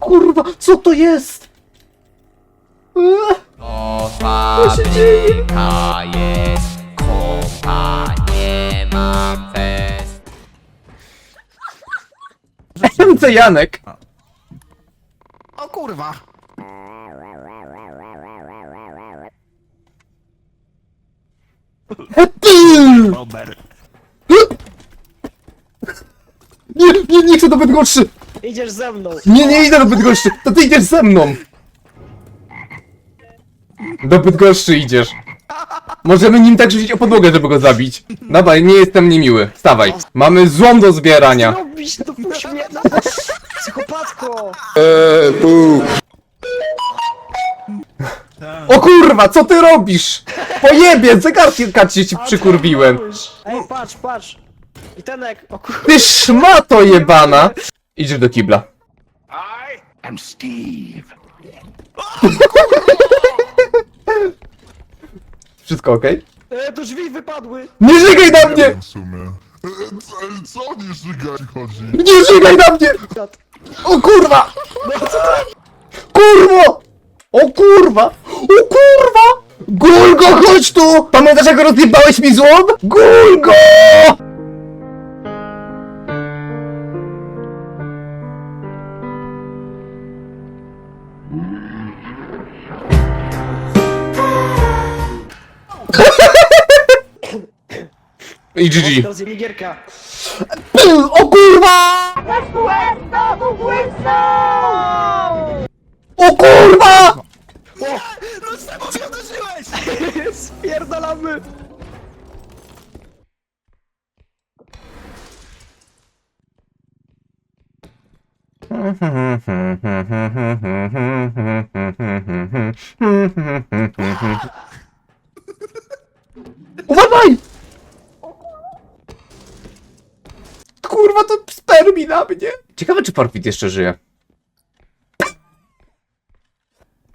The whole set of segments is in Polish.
Kurwa, co to jest? To się dzieje? fabryka jest, kompa nie ma fest. MC Janek. O kurwa! Robert. Nie, nie, nie chcę do Bydgoszczy! Idziesz ze mną. Nie, nie idę do Bydgoszczy! To ty idziesz ze mną! Do Bydgoszczy idziesz. Możemy nim tak rzucić o podłogę, żeby go zabić. Dawaj, nie jestem niemiły. Wstawaj. Mamy złom do zbierania. Robisz, dopuść mnie na... Psychopatko! O kurwa, co ty robisz? Pojebie, zegarka ci ci przykurwiłem. Ej, patrz, patrz! I tenek, o kur... Ty szmato jebana! Idziesz do kibla. I am Steve. Wszystko okej? E, to drzwi wypadły! Nie żygaj na mnie! w sumie. E, Co, co nie żygać chodzi? Nie żygaj na mnie! O kurwa! Kurwo! O kurwa! O kurwa! Gulgo, chodź tu! Pamiętasz jak rozjebałeś mi złom? Gulgo! I GG. Rozjemnie gierka. O kurwa! O kurwa! Spierdalamy! Uważaj! Kurwa, to spermi na mnie. Ciekawe, czy Porfit jeszcze żyje.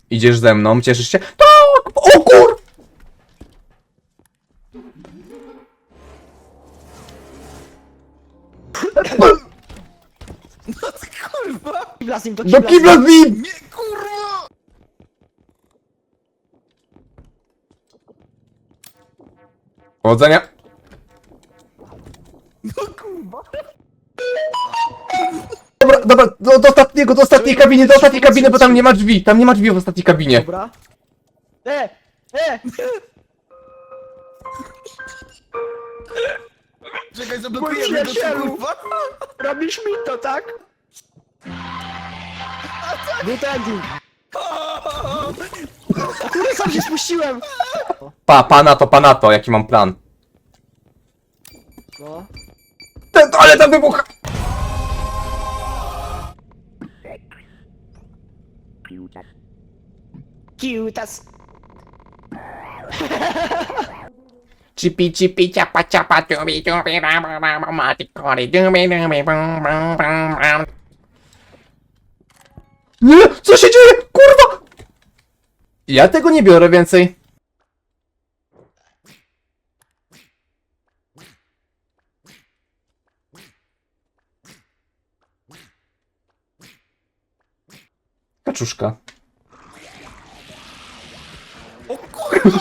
Idziesz ze mną, cieszysz się? Tak! O kur... Kurwa! Kibla z nim, to Do kibla z nim. z nim! Nie kurwa! Powodzenia. Dobra, dobra, do, do ostatniego, do ostatniej kabiny, do ostatniej kabiny, bo tam nie ma drzwi. Tam nie ma drzwi w ostatniej kabinie. Dobra. E! E! Czekaj, zablokujemy go, co, przyjacielu. kurwa! Robisz mi to, tak? Good ending. Kurde, sam się spuściłem! Pa, pana to, pana to, jaki mam plan. No. Ten, ale tam wybucha! Kiutas. Chipi chipi chapa chapa chubi chubi ram ram ram mati kori dubi dubi bum bum bum bum. Nie! Co się dzieje? Kurwa! Ja tego nie biorę więcej. Kaczuszka. O kurwa!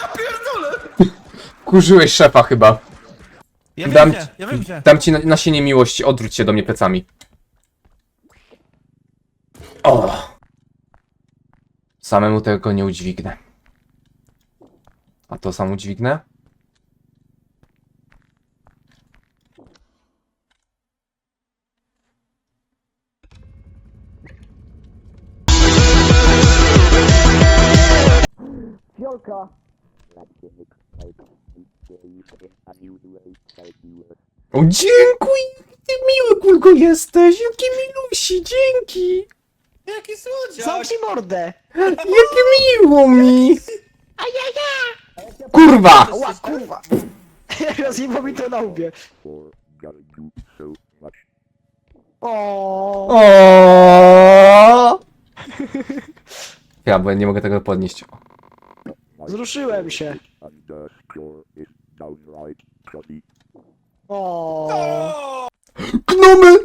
Ja pierdolę! Kurzyłeś szefa chyba. Ja Dam, gdzie, ja wiem gdzie. dam ci na- nasienie miłości, odwróć się do mnie plecami. O! Samemu tego nie udźwignę. A to sam udźwignę? Fiolka. O, dziękuj! Ty miły kulko jesteś! Jaki milusi, dzięki! Jaki słodziak! Zamknij mordę! Jak miło mi! Kurwa! Ła, kurwa! Rozjebał mi to na łbie. O. O! Ja, bo ja nie mogę tego podnieść. Wzruszyłem się. O. Gnomy!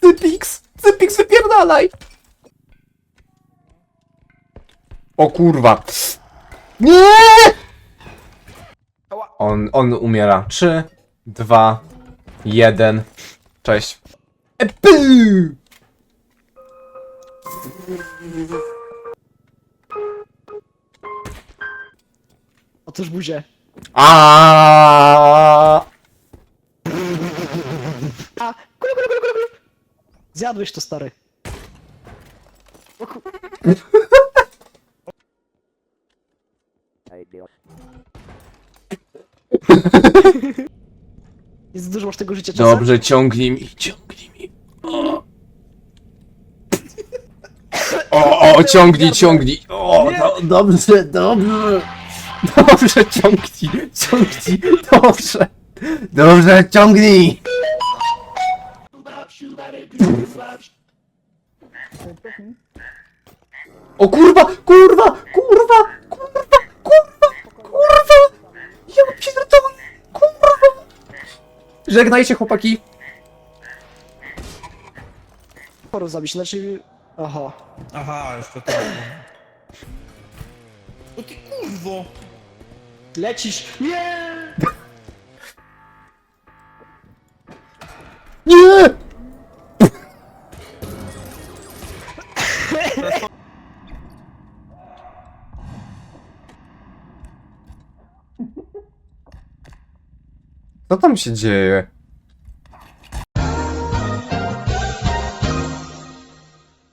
Cypix! Cypix, wypierdalaj! O kurwa. Nie! On, on umiera. Trzy, dwa, jeden. Cześć. Epy! Otóż buzię. A. A, kulu, kulu, kulu, kulu, kulu. Zjadłeś to, stary. O ku... Jest dużo masz tego życia czasem? Dobrze, ciągnij mi, ciągnij mi. O, o, o ciągnij, ciągnij. O, do, dobrze, dobrze. Dobrze, ciągnij, ciągnij, dobrze. Dobrze, ciągnij. O kurwa, kurwa, kurwa, kurwa, kurwa, kurwa. Ja pierdolę, kurwa. Żegnajcie chłopaki. Porów zabić, znaczy... Aha. Aha, jeszcze to. O ty kurwo! Lecisz! Nie! Nie! Co tam się dzieje?